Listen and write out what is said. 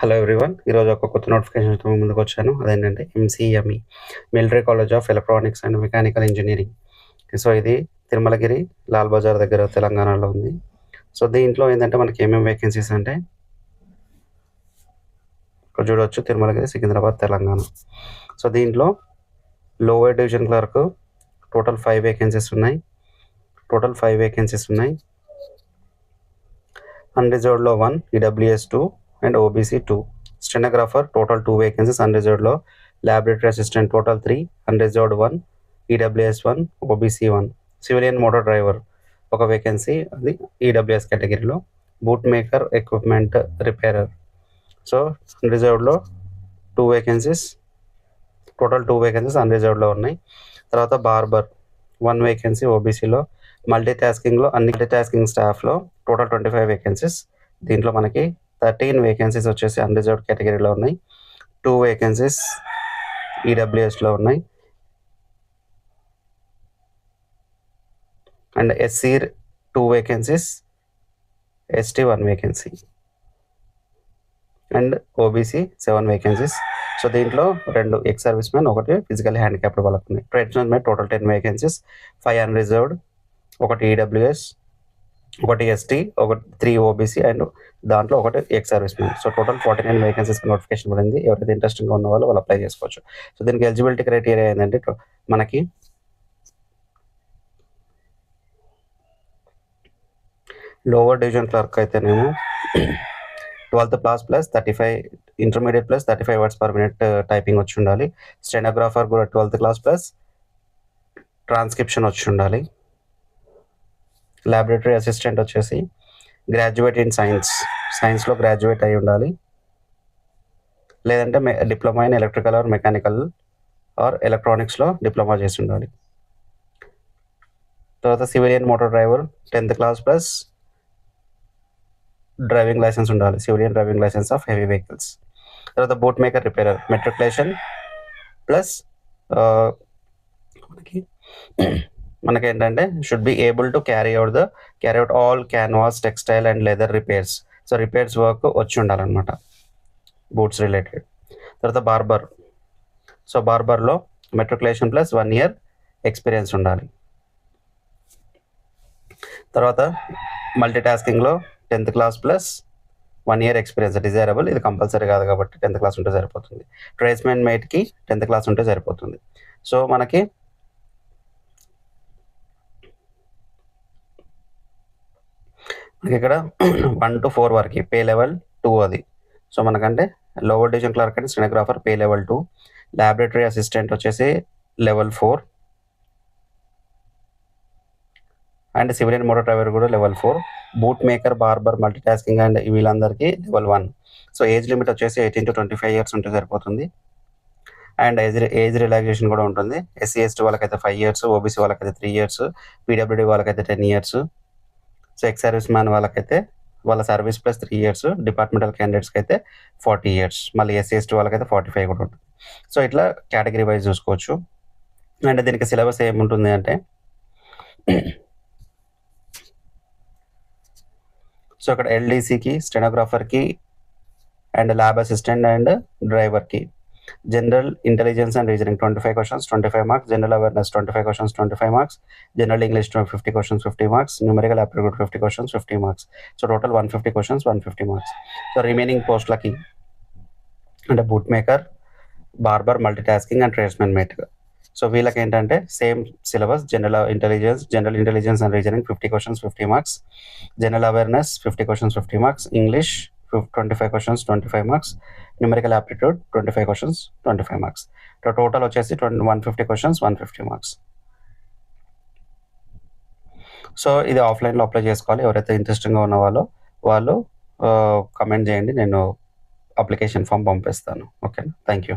Hello everyone ఈరోజు ఒక కొత్త నోటిఫికేషన్తో మీ ముందుకు వచ్చాను. అదేంటంటే MCME military college of electronics and mechanical engineering so ఇది తిరుమలగిరి లాల్ బజార్ దగ్గర తెలంగాణలో ఉంది. సో దీంట్లో ఏంటంటే మనకి ఏమేమి వేకెన్సీస్ అంటే ఇక్కడ చూడవచ్చు తిరుమలగిరి సికింద్రాబాద్ తెలంగాణ. సో దీంట్లో lower division clerk total five vacancies ఉన్నాయి. టోటల్ ఫైవ్ వేకెన్సీస్ ఉన్నాయి. అన్రిజర్వ్డ్లో one EWS two and OBC two stenographer total two vacancies అన్రిజర్వ్డ్లో laboratory assistant total three unreserved one EWS one OBC one civilian motor driver ఒక vacancy అది EWS కేటగిరీలో boot maker equipment repairer so అన్రిజర్వ్డ్లో two vacancies total two vacancies అన్రిజర్వ్డ్లో ఉన్నాయి. తర్వాత barber one vacancy ఓబీసీలో multi టాస్కింగ్లో అన్ని multi tasking స్టాఫ్లో total twenty five vacancies దీంట్లో మనకి థర్టీన్ వేకెన్సీస్ వచ్చేసి అన్రిజర్వ్డ్ కేటగిరీలో ఉన్నాయి. టూ వేకెన్సీస్ ఈడబ్ల్యూఎస్లో ఉన్నాయి. And SC two vacancies ST one vacancy and OBC seven vacancies so దీంట్లో రెండు ఎక్స్ సర్వీస్ మ్యాన్ ఒకటి ఫిజికల్ హ్యాండిక్యాప్డ్ వాళ్ళకు ఉన్నాయి. Traditional man total ten vacancies five unreserved ఒకటి ఈడబ్ల్యూఎస్ ఒకటి ఎస్టీ ఒకటి త్రీ ఓబీసీ అండ్ దాంట్లో ఒకటి ex service man so total forty nine vacancies notification పడింది. ఎవరైతే ఇంట్రెస్టింగ్గా ఉన్న వాళ్ళు వాళ్ళు అప్లై చేసుకోవచ్చు. సో దీనికి ఎలిజిబిలిటీ క్రైటీరియా ఏంటంటే మనకి లోవర్ డివిజన్ క్లర్క్ అయితేనేమో twelfth plus plus thirty five intermediate plus thirty five words per minute typing వచ్చి ఉండాలి. స్టెనోగ్రాఫర్ కూడా ట్వెల్త్ క్లాస్ ప్లస్ ట్రాన్స్క్రిప్షన్ వచ్చి ఉండాలి. ల్యాబొరేటరీ అసిస్టెంట్ వచ్చేసి గ్రాడ్యుయేట్ ఇన్ సైన్స్ సైన్స్లో గ్రాడ్యుయేట్ అయి ఉండాలి. లేదంటే diploma in electrical or mechanical or ఎలక్ట్రానిక్స్లో diploma చేసి ఉండాలి. తర్వాత civilian motor driver tenth class plus driving licence ఉండాలి. Civilian driving licence of heavy vehicles తర్వాత boat maker repairer matriculation plus మనకి మనకి ఏంటంటే should be able to carry out the carry out all canvas textile and leather repairs so repairs work వచ్చి ఉండాలన్నమాట boots related తర్వాత barber so బార్బర్లో matriculation plus one year experience ఉండాలి. తర్వాత multi టాస్కింగ్లో tenth class plus one year experience desirable ఇది compulsory కాదు కాబట్టి tenth class ఉంటే సరిపోతుంది. ట్రేడ్స్మెన్ మేట్కి టెన్త్ క్లాస్ ఉంటే సరిపోతుంది. సో మనకి ఇక్కడ వన్ టు ఫోర్ వరకు పే లెవెల్ టూ అది. సో మనకంటే lower division clerk and stenographer pay level two laboratory assistant వచ్చేసి level four and civilian motor driver కూడా level four boot maker barber multi tasking and వీళ్ళందరికీ level one so age limit వచ్చేసి eighteen to twenty five years ఉంటే సరిపోతుంది. And age age relaxation కూడా ఉంటుంది. SC ST వాళ్ళకైతే five years OBC వాళ్ళకైతే three years PWD వాళ్ళకైతే ten years so ex service man వాళ్ళకైతే వాళ్ళ service plus three years departmental క్యాండిడేట్స్కి అయితే ఫార్టీ ఇయర్స్. మళ్ళీ ఎస్సీ ఎస్టీ వాళ్ళకైతే ఫార్టీ ఫైవ్ కూడా ఉంటుంది. సో ఇట్లా కేటగిరీ వైజ్ చూసుకోవచ్చు. అండ్ దీనికి సిలబస్ ఏముంటుంది అంటే సో అక్కడ ఎల్డీసీకి స్టెనోగ్రాఫర్కి అండ్ ల్యాబ్ అసిస్టెంట్ అండ్ డ్రైవర్కి general intelligence and reasoning twenty five questions twenty five marks general awareness twenty five questions twenty five marks general English fifty questions fifty marks numerical aptitude fifty questions fifty marks so total one fifty questions one fifty marks so remaining పోస్ట్లకి అంటే boot maker barber multi tasking and tradesmen mate so వీళ్ళకి ఏంటంటే same syllabus general intelligence general intelligence and reasoning fifty questions fifty marks general awareness fifty questions fifty marks English twenty five questions twenty five marks numerical aptitude twenty five questions twenty five marks total వచ్చేసి twenty one fifty questions one fifty marks so ఇది ఆఫ్లైన్లో apply చేసుకోవాలి. ఎవరైతే ఇంట్రెస్టింగ్గా ఉన్న వాళ్ళో వాళ్ళు uh, comment చేయండి. నేను అప్లికేషన్ ఫామ్ పంపిస్తాను. ఓకేనా థ్యాంక్ యూ